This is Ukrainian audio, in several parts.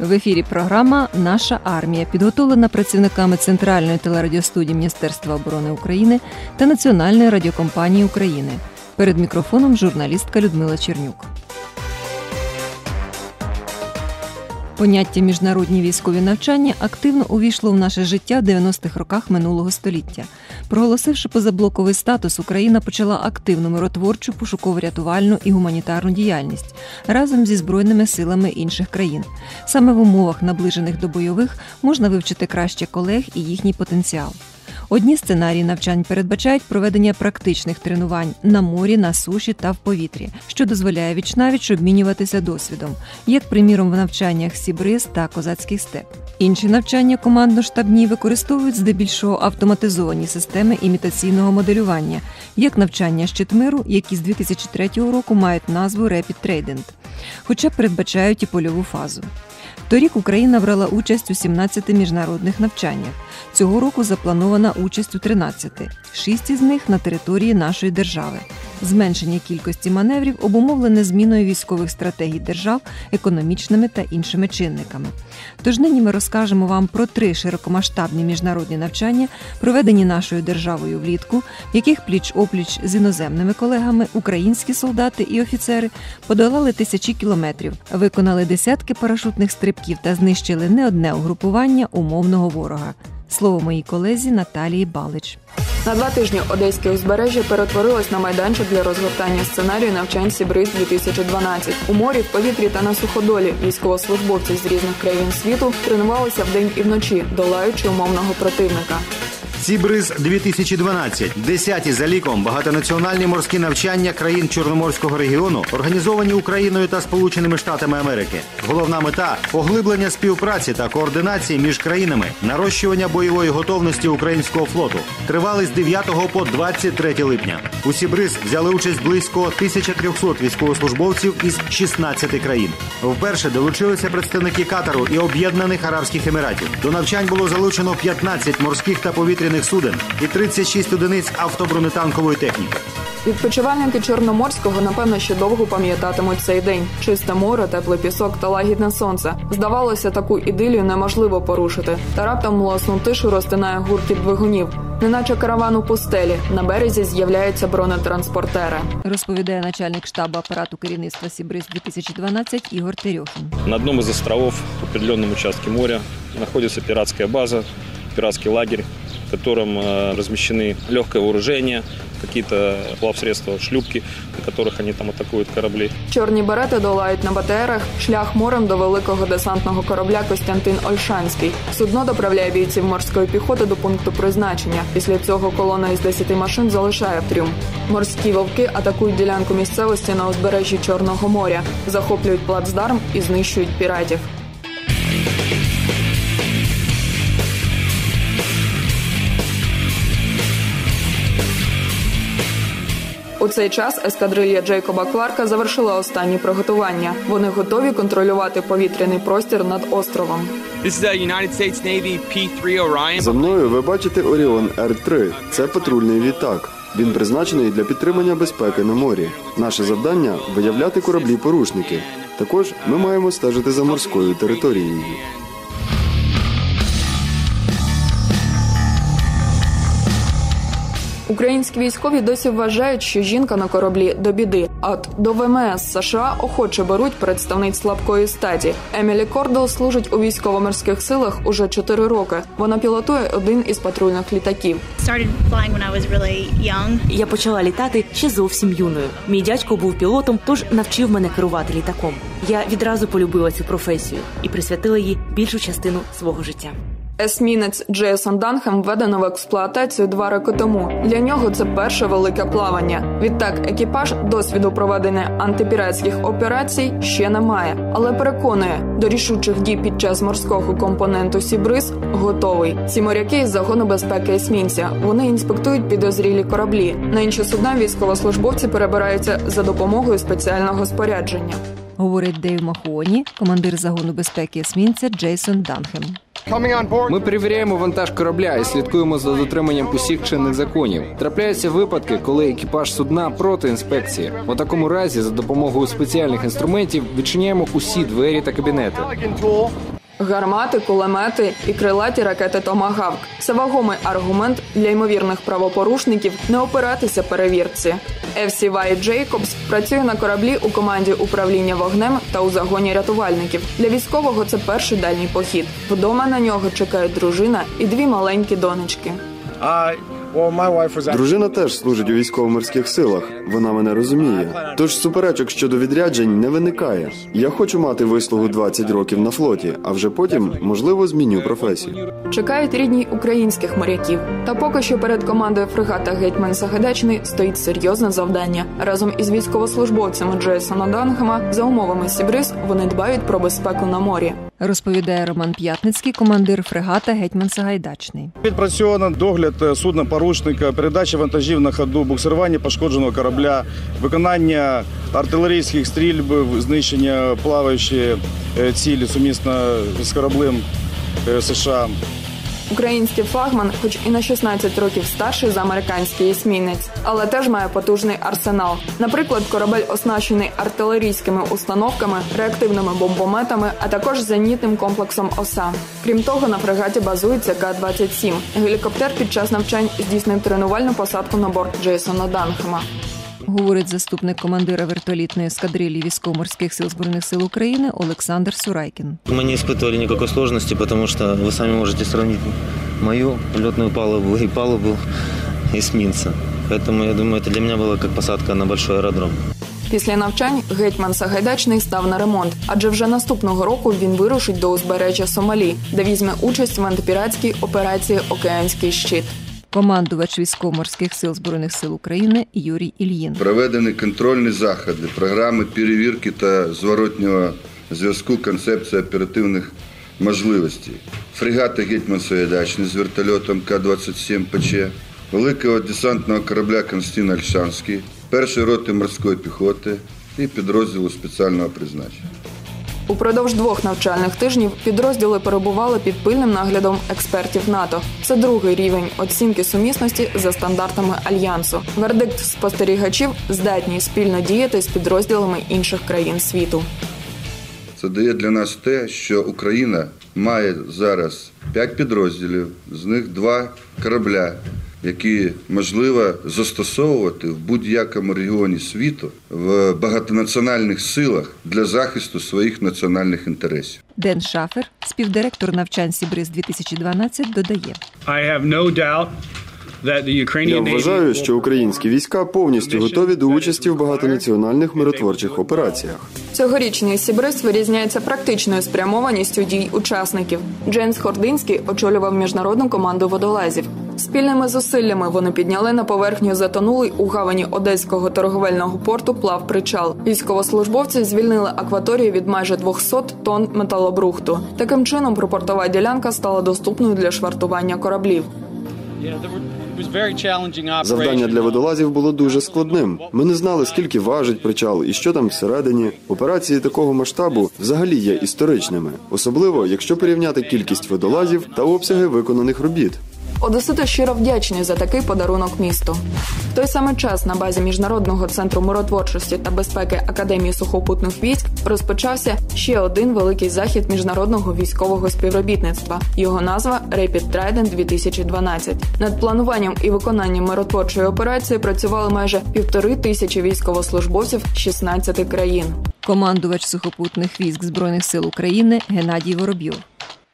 В ефірі програма Наша армія підготовлена працівниками Центральної телерадіостудії Міністерства оборони України та Національної радіокомпанії України. Перед мікрофоном журналістка Людмила Чернюк. Поняття міжнародні військові навчання активно увійшло в наше життя в 90-х роках минулого століття. Проголосивши позаблоковий статус, Україна почала активну миротворчу, пошуково-рятувальну і гуманітарну діяльність разом зі збройними силами інших країн. Саме в умовах, наближених до бойових, можна вивчити краще колег і їхній потенціал. Одні сценарії навчань передбачають проведення практичних тренувань на морі, на суші та в повітрі, що дозволяє вічнавіч обмінюватися досвідом, як приміром в навчаннях Сібриз та Козацький степ. Інші навчання командно-штабні використовують здебільшого автоматизовані системи імітаційного моделювання, як навчання щитмиру, які з 2003 року мають назву Rapid Tradent, хоча передбачають і польову фазу. Торік Україна брала участь у 17 міжнародних навчаннях. Цього року запланована участь у 13, шість із них на території нашої держави. Зменшення кількості маневрів обумовлене зміною військових стратегій держав, економічними та іншими чинниками. Тож нині ми розкажемо вам про три широкомасштабні міжнародні навчання, проведені нашою державою влітку, в яких пліч опліч з іноземними колегами українські солдати і офіцери подолали тисячі кілометрів, виконали десятки парашутних стрибків та знищили не одне угрупування умовного ворога. Слово моїй колезі Наталії Балич. На два тижні одеське узбережжя перетворилось на майданчик для розгортання сценарію навчань Сібриз 2012 У морі, в повітрі та на суходолі військовослужбовці з різних країн світу тренувалися вдень і вночі, долаючи умовного противника. Сібриз 2012 десяті за ліком багатонаціональні морські навчання країн Чорноморського регіону, організовані Україною та Сполученими Штатами Америки. Головна мета поглиблення співпраці та координації між країнами, нарощування бойової готовності українського флоту. Тривали з 9 по 23 липня. У Сібриз взяли участь близько 1300 військовослужбовців із 16 країн. Вперше долучилися представники Катару і Об'єднаних Арабських Еміратів. До навчань було залучено 15 морських та повітряних повітряних суден і 36 одиниць автобронетанкової техніки. Відпочивальники Чорноморського напевно ще довго пам'ятатимуть цей день. Чисте море, теплий пісок та лагідне сонце. Здавалося, таку ідилію неможливо порушити. Та раптом млосну тишу розтинає гуркіт двигунів. Неначе караван у пустелі на березі з'являються бронетранспортери. Розповідає начальник штабу апарату керівництва Сібриз 2012 Ігор Терьохін. На одному із островів в определенном участке моря знаходиться піратська база, пиратский лагерь, в котором э, размещены легкое вооружение, какие-то плавсредства, шлюпки, на которых они там атакують корабли. Чорні берети долають на БТРах шлях морем до великого десантного корабля Костянтин Ольшанський. Судно доправляє бійців морської піхоти до пункту призначення. Після цього колона із 10 машин залишає трюм. Морські вовки атакують ділянку місцевості на узбережжі Чорного моря, захоплюють плацдарм і знищують піратів. Цей час ескадрилья Джейкоба Кларка завершила останні приготування. Вони готові контролювати повітряний простір над островом. За мною ви бачите Оріон Р-3. Це патрульний літак. Він призначений для підтримання безпеки на морі. Наше завдання виявляти кораблі порушники. Також ми маємо стежити за морською територією. Українські військові досі вважають, що жінка на кораблі до біди. А от до ВМС США охоче беруть представниць слабкої статі. Емілі Кордл служить у військово-морських силах уже 4 роки. Вона пілотує один із патрульних літаків. Я почала літати ще зовсім юною. Мій дядько був пілотом, тож навчив мене керувати літаком. Я відразу полюбила цю професію і присвятила їй більшу частину свого життя. Есмінець Джейсон Данхем введено в експлуатацію два роки тому. Для нього це перше велике плавання. Відтак, екіпаж досвіду проведення антипіратських операцій ще не має, але переконує, до рішучих дій під час морського компоненту Сібриз готовий. Ці моряки із загону безпеки есмінця. Вони інспектують підозрілі кораблі. На інші судна військовослужбовці перебираються за допомогою спеціального спорядження. Говорить Дейв Махуоні, командир загону безпеки есмінця Джейсон Данхем. Ми перевіряємо вантаж корабля і слідкуємо за дотриманням усіх чинних законів. Трапляються випадки, коли екіпаж судна проти інспекції. У такому разі, за допомогою спеціальних інструментів, відчиняємо усі двері та кабінети. Гармати, кулемети і крилаті ракети Томагавк це вагомий аргумент для ймовірних правопорушників не опиратися перевірці. FCY Jacobs працює на кораблі у команді управління вогнем та у загоні рятувальників. Для військового це перший дальній похід. Вдома на нього чекають дружина і дві маленькі донечки. I, Дружина теж служить у військово-морських силах. Вона мене розуміє. Тож суперечок щодо відряджень не виникає. Я хочу мати вислугу 20 років на флоті, а вже потім, можливо, зміню професію. Чекають рідні українських моряків. Та поки що перед командою фрегата Гетьман Сагайдачний стоїть серйозне завдання. Разом із військовослужбовцями Джейсона Данхема за умовами Сібриз вони дбають про безпеку на морі. Розповідає Роман П'ятницький, командир фрегата Гетьман Сагайдачний. Відпрацьовано догляд е, судна порушника, передача вантажів на ходу, буксирування пошкодженого корабля, виконання артилерійських стрільб, знищення плаваючої е, цілі сумісно з кораблем е, США. Український флагман, хоч і на 16 років старший за американський есмінець, але теж має потужний арсенал. Наприклад, корабель оснащений артилерійськими установками, реактивними бомбометами, а також зенітним комплексом ОСА. Крім того, на фрегаті базується Ка-27. Гелікоптер під час навчань здійснив тренувальну посадку на борт Джейсона Данхема Говорить заступник командира вертолітної ескадрилі військово-морських сил збройних сил України Олександр Сурайкін. Мы не испытывали никакой сложности, потому что вы сами можете сравнить мою летную палубу и палубу эсминца. Поэтому, я думаю, это для меня было как посадка на большой аэродром. Після навчань гетьман Сагайдачний став на ремонт, адже вже наступного року він вирушить до узбережжя Сомалі, де візьме участь в антипіратській операції Океанський щит. Командувач військово-морських сил збройних сил України Юрій Ільїн. Проведені контрольні заходи, програми перевірки та зворотнього зв'язку концепції оперативних можливостей. Фрегата Гетьман Саєдачний з вертольотом К-27 ПЧ, великого десантного корабля Константин Альшанський, першої роти морської піхоти і підрозділу спеціального призначення. Упродовж двох навчальних тижнів підрозділи перебували під пильним наглядом експертів НАТО. Це другий рівень оцінки сумісності за стандартами альянсу. Вердикт спостерігачів здатні спільно діяти з підрозділами інших країн світу. Це дає для нас те, що Україна має зараз п'ять підрозділів, з них два корабля, які можливо застосовувати в будь-якому регіоні світу в багатонаціональних силах для захисту своїх національних інтересів. Ден Шафер, співдиректор навчань Сібриз 2012, додає. I have no doubt Я вважаю, що українські війська повністю готові до участі в багатонаціональних миротворчих операціях. Цьогорічний Сібриз вирізняється практичною спрямованістю дій учасників. Джеймс Хординський очолював міжнародну команду водолазів. Спільними зусиллями вони підняли на поверхню затонулий у гавані одеського торговельного порту плав причал. Військовослужбовці звільнили акваторію від майже 200 тонн металобрухту. Таким чином, припортова ділянка стала доступною для швартування кораблів. Завдання для водолазів було дуже складним. Ми не знали, скільки важить причал і що там всередині. Операції такого масштабу взагалі є історичними, особливо якщо порівняти кількість водолазів та обсяги виконаних робіт. Одесити щиро вдячні за такий подарунок місту. В той самий час на базі міжнародного центру миротворчості та безпеки Академії сухопутних військ розпочався ще один великий захід міжнародного військового співробітництва. Його назва Rapid Trident 2012. Над плануванням і виконанням миротворчої операції працювали майже півтори тисячі військовослужбовців 16 країн. Командувач сухопутних військ збройних сил України Геннадій Воробйов.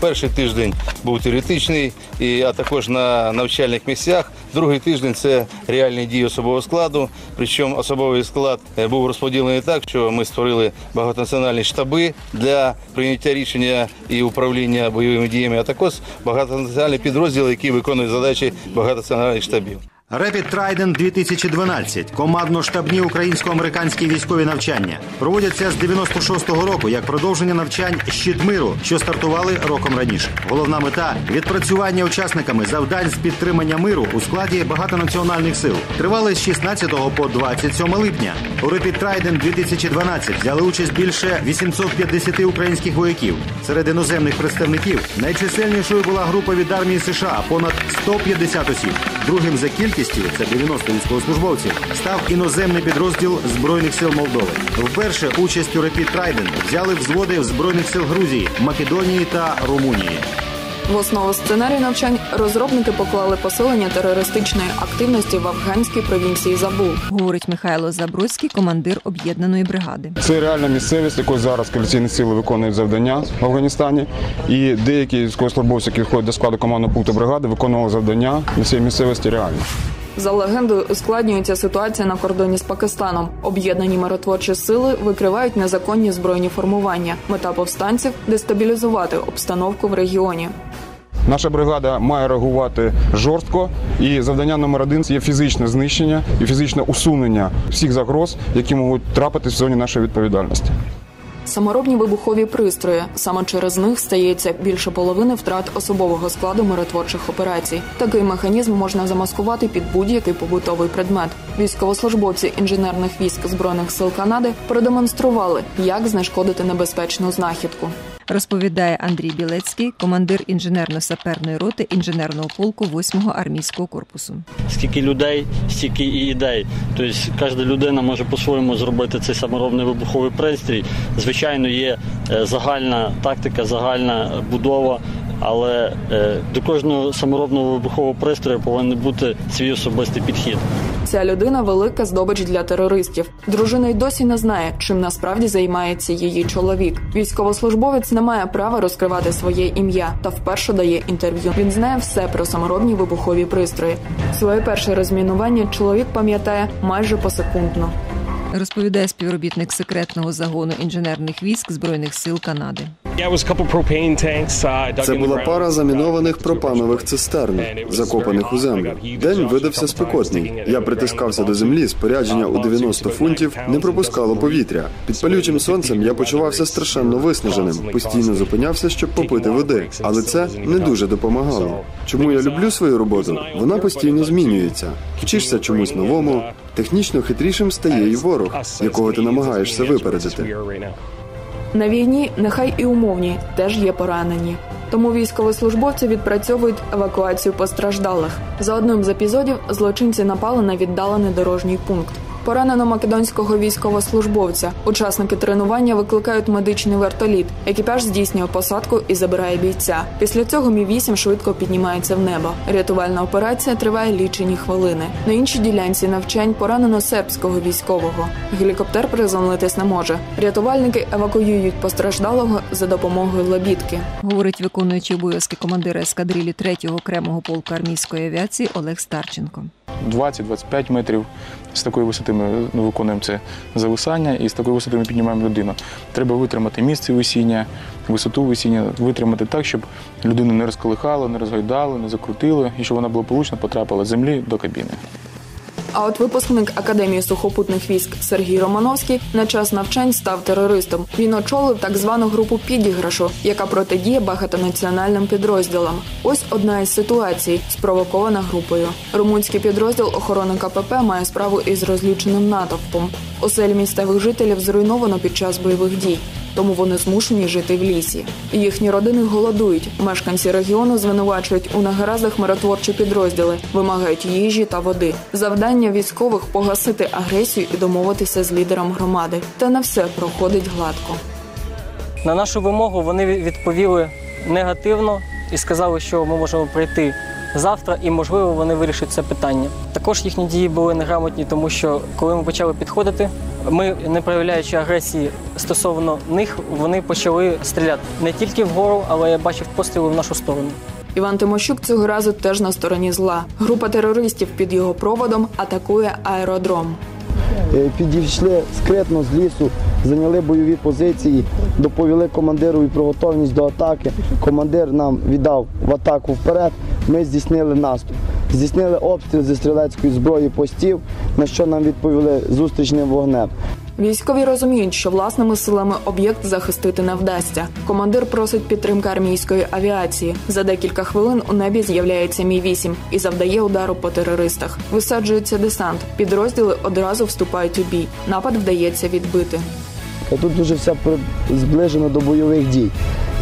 Перший тиждень був теоретичний, і, а також на навчальних місцях. Другий тиждень це реальні дії особового складу. Причому особовий склад е, був розподілений так, що ми створили багатонаціональні штаби для прийняття рішення і управління бойовими діями, а також багатонаціональні підрозділи, які виконують задачі багатонаціональних штабів. Rapid Trident 2012 командно-штабні українсько-американські військові навчання проводяться з 96-го року як продовження навчань щит миру, що стартували роком раніше. Головна мета відпрацювання учасниками завдань з підтримання миру у складі багатонаціональних сил. Тривали з 16 по 27 липня. У Rapid Trident 2012 взяли участь більше 850 українських вояків. Серед іноземних представників найчисельнішою була група від армії США понад 150 осіб. Другим за кількістю це 90 військовослужбовців. Став іноземний підрозділ збройних сил Молдови. Вперше участь у Rapid Trident взяли взводи збройних сил Грузії, Македонії та Румунії. В основу сценарію навчань розробники поклали посилення терористичної активності в афганській провінції Забул. Говорить Михайло Забродський, командир об'єднаної бригади. Це реальна місцевість, якою зараз коаліційні сили виконують завдання в Афганістані. І деякі військовослужбовці, які входять до складу командного пункту бригади, виконували завдання на цій місцевості реально. За легендою, ускладнюється ситуація на кордоні з Пакистаном. Об'єднані миротворчі сили викривають незаконні збройні формування. Мета повстанців дестабілізувати обстановку в регіоні. Наша бригада має реагувати жорстко, і завдання номер один є фізичне знищення і фізичне усунення всіх загроз, які можуть трапитись в зоні нашої відповідальності. Саморобні вибухові пристрої саме через них стається більше половини втрат особового складу миротворчих операцій. Такий механізм можна замаскувати під будь-який побутовий предмет. Військовослужбовці інженерних військ збройних сил Канади продемонстрували, як знешкодити небезпечну знахідку. Розповідає Андрій Білецький, командир інженерно-саперної роти інженерного полку 8-го армійського корпусу. Скільки людей, стільки і ідей. Тобто кожна людина може по-своєму зробити цей саморобний вибуховий пристрій. Звичайно, є е, загальна тактика, загальна будова. Але е, до кожного саморобного вибухового пристрою повинен бути свій особистий підхід. Ця людина велика здобич для терористів. Дружина й досі не знає, чим насправді займається її чоловік. Військовослужбовець не має права розкривати своє ім'я та вперше дає інтерв'ю. Він знає все про саморобні вибухові пристрої. Своє перше розмінування чоловік пам'ятає майже посекундно. Розповідає співробітник секретного загону інженерних військ збройних сил Канади. Це була пара замінованих пропанових цистерн, закопаних у землю. День видався спекотний. Я притискався до землі. Спорядження у 90 фунтів не пропускало повітря. Під палючим сонцем я почувався страшенно виснаженим. Постійно зупинявся, щоб попити води, але це не дуже допомагало. Чому я люблю свою роботу? Вона постійно змінюється. Вчишся чомусь новому. Технічно хитрішим стає і ворог, якого ти намагаєшся випередити. На війні нехай і умовні теж є поранені. Тому військовослужбовці відпрацьовують евакуацію постраждалих. За одним з епізодів злочинці напали на віддалений дорожній пункт. Поранено македонського військовослужбовця. Учасники тренування викликають медичний вертоліт. Екіпаж здійснює посадку і забирає бійця. Після цього мі 8 швидко піднімається в небо. Рятувальна операція триває лічені хвилини. На іншій ділянці навчань поранено сербського військового. Гелікоптер приземлитись не може. Рятувальники евакуюють постраждалого за допомогою лебідки. Говорить виконуючий обов'язки командира ескадрилі 3-го окремого полку армійської авіації Олег Старченко. 20-25 метрів. З такої висоти ми ну, виконуємо це зависання, і з такої висоти ми піднімаємо людину. Треба витримати місце висіння, висоту висіння, витримати так, щоб людину не розколихало, не розгойдало, не закрутило, і щоб вона благополучно потрапила з землі до кабіни. А от випускник Академії сухопутних військ Сергій Романовський на час навчань став терористом. Він очолив так звану групу підіграшу, яка протидіє багатонаціональним підрозділам. Ось одна із ситуацій, спровокована групою. Румунський підрозділ охорони КПП має справу із розлюченим натовпом. Оселі місцевих жителів зруйновано під час бойових дій. Тому вони змушені жити в лісі. Їхні родини голодують. Мешканці регіону звинувачують у негараздах миротворчі підрозділи, вимагають їжі та води. Завдання військових погасити агресію і домовитися з лідером громади. Та не все проходить гладко. На нашу вимогу вони відповіли негативно і сказали, що ми можемо прийти завтра, і можливо вони вирішать це питання. Також їхні дії були неграмотні, тому що коли ми почали підходити, ми, не проявляючи агресії стосовно них, вони почали стріляти не тільки вгору, але я бачив постріли в нашу сторону. Іван Тимощук цього разу теж на стороні зла. Група терористів під його проводом атакує аеродром. Підійшли скритно з лісу, зайняли бойові позиції, доповіли командирові про готовність до атаки. Командир нам віддав в атаку вперед. Ми здійснили наступ. здійснили обстріл зі стрілецької зброї постів, на що нам відповіли зустрічним вогнем. Військові розуміють, що власними силами об'єкт захистити не вдасться. Командир просить підтримки армійської авіації. За декілька хвилин у небі з'являється мі 8 і завдає удару по терористах. Висаджується десант. Підрозділи одразу вступають у бій. Напад вдається відбити. Тут дуже все зближено до бойових дій.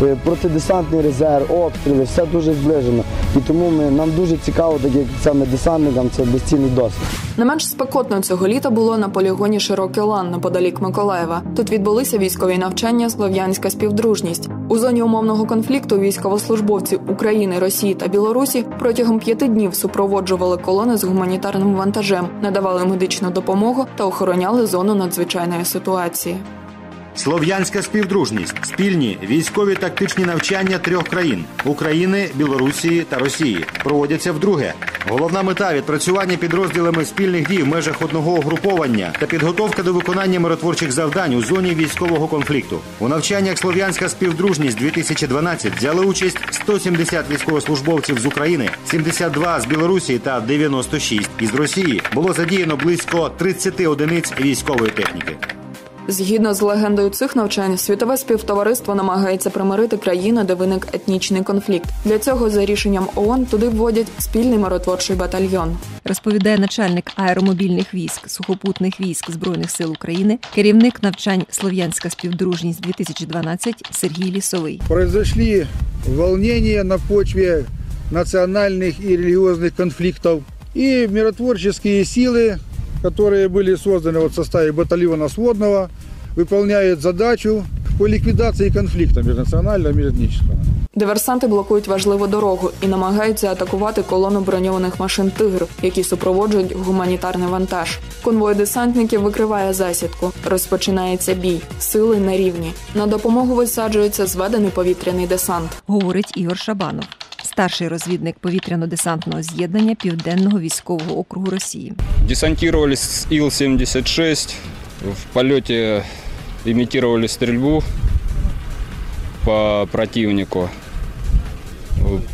Е, Протидесантний резерв, обстріли, все дуже зближено. І тому ми, нам дуже цікаво, так як саме десантникам, це безцінний досвід. Не менш спекотно цього літа було на полігоні Широкий лан неподалік Миколаєва. Тут відбулися військові навчання Слов'янська співдружність. У зоні умовного конфлікту військовослужбовці України, Росії та Білорусі протягом п'яти днів супроводжували колони з гуманітарним вантажем, надавали медичну допомогу та охороняли зону надзвичайної ситуації. Слов'янська співдружність, спільні військові тактичні навчання трьох країн України, Білорусі та Росії проводяться вдруге. Головна мета відпрацювання підрозділами спільних дій в межах одного угруповання та підготовка до виконання миротворчих завдань у зоні військового конфлікту. У навчаннях Слов'янська співдружність 2012 взяли участь 170 військовослужбовців з України, 72 з Білорусі та 96 із Росії. Було задіяно близько 30 одиниць військової техніки. Згідно з легендою цих навчань, світове співтовариство намагається примирити країни, де виник етнічний конфлікт. Для цього за рішенням ООН туди вводять спільний миротворчий батальйон. Розповідає начальник аеромобільних військ сухопутних військ збройних сил України, керівник навчань Слов'янська співдружність 2012 Сергій Лісовий. произошли волнения на почве национальных и религиозных конфликтов. И миротворческие силы, которые были созданы вот в составе батальона сводного, выполняют задачу по ликвидации конфликта межнационального и межэтнического. Диверсанти блокують важливу дорогу і намагаються атакувати колону броньованих машин Тигр, які супроводжують гуманітарний вантаж. Конвой десантників викриває засідку. Розпочинається бій. Сили на рівні. На допомогу висаджується зведений повітряний десант. Говорить Ігор Шабанов, старший розвідник повітряно-десантного з'єднання Південного військового округу Росії. Десантувалися з Іл-76, В польоті імітували стрільбу по противнику.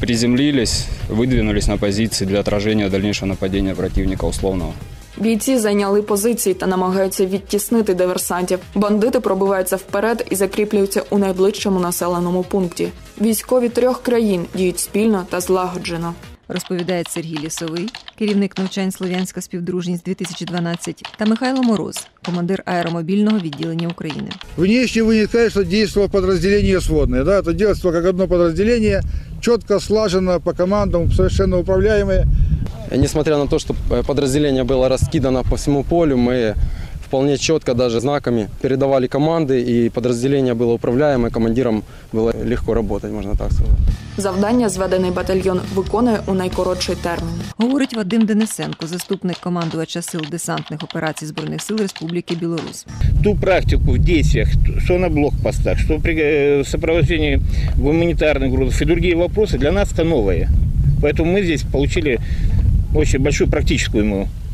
Приземлились, выдвинулись на позиции для отражения дальнейшего нападения противника условного. Бійці зайняли позиції та намагаються відтіснити диверсантів. Бандити пробиваються вперед і закріплюються у найближчому населеному пункті. Військові трьох країн діють спільно та злагоджено. Розповідає Сергій Лісовий, керівник навчань Слов'янська співдружність 2012 та Михайло Мороз, командир аеромобільного відділення України. Внешне вы не скажете, что действовало подразделение сводное. Да? Это действовало как одно подразделение, четко слажено по командам, совершенно управляемое. Несмотря на то, что э, подразделение было раскидано по всему полю, мы вполне четко, даже знаками, передавали команды, и подразделение было управляемое, командирам было легко работать, можно так сказать. Завдання зведений батальйон виконує у найкоротший термін. Говорить Вадим Денисенко, заступник командувача сил десантних операцій збройних сил Республіки Білорусь. ту практику в действиях, что на блокпостах, что при э, сопровождении гуманитарных грузов и другие вопросы для нас это новые. Поэтому мы здесь получили очень большую практическую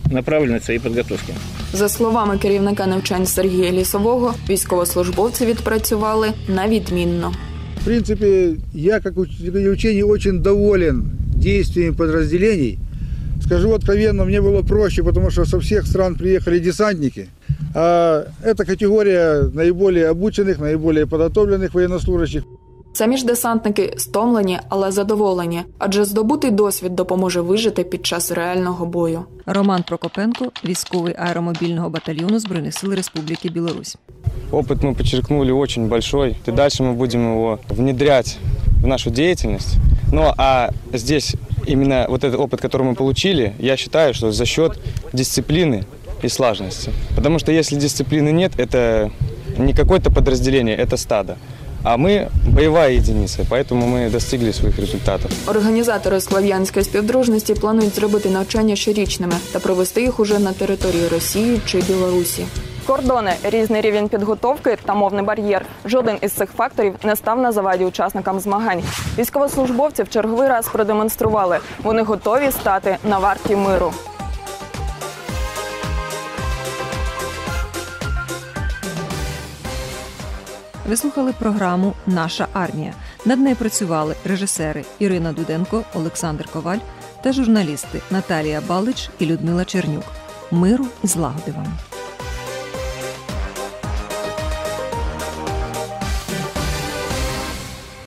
ему направленность своей подготовки. За словами керівника навчань Сергія Лісового, військовослужбовці відпрацювали на відмінно. В принципе, я как уч- ученый очень доволен действиями подразделений. Скажу откровенно, мне было проще, потому что со всех стран приехали десантники. А эта категория наиболее обученных, наиболее подготовленных военнослужащих. Самі ж десантники стомлені, але задоволені, адже здобутий досвід допоможе вижити під час реального бою. Роман Прокопенко, військовий аеромобільного батальйону Збройних сил Республіки Білорусь. Опыт мы подчеркнули очень большой, и дальше мы будем его внедрять в нашу деятельность. Ну а здесь именно вот этот опыт, который мы получили, я считаю, что за счет дисциплины и слаженности. Потому что если дисциплины нет, это не какое-то подразделение, это стадо. А мы боевая единица, поэтому мы достигли своих результатов. Організатори Слов'янської співдружності планують зробити навчання щорічними та провести їх уже на території Росії чи Білорусі. Кордони, різний рівень підготовки та мовний бар'єр. Жоден із цих факторів не став на заваді учасникам змагань. Військовослужбовці в черговий раз продемонстрували, вони готові стати на варті миру. Ви слухали програму Наша армія. Над нею працювали режисери Ірина Дуденко, Олександр Коваль та журналісти Наталія Балич і Людмила Чернюк. Миру і злагоди вам!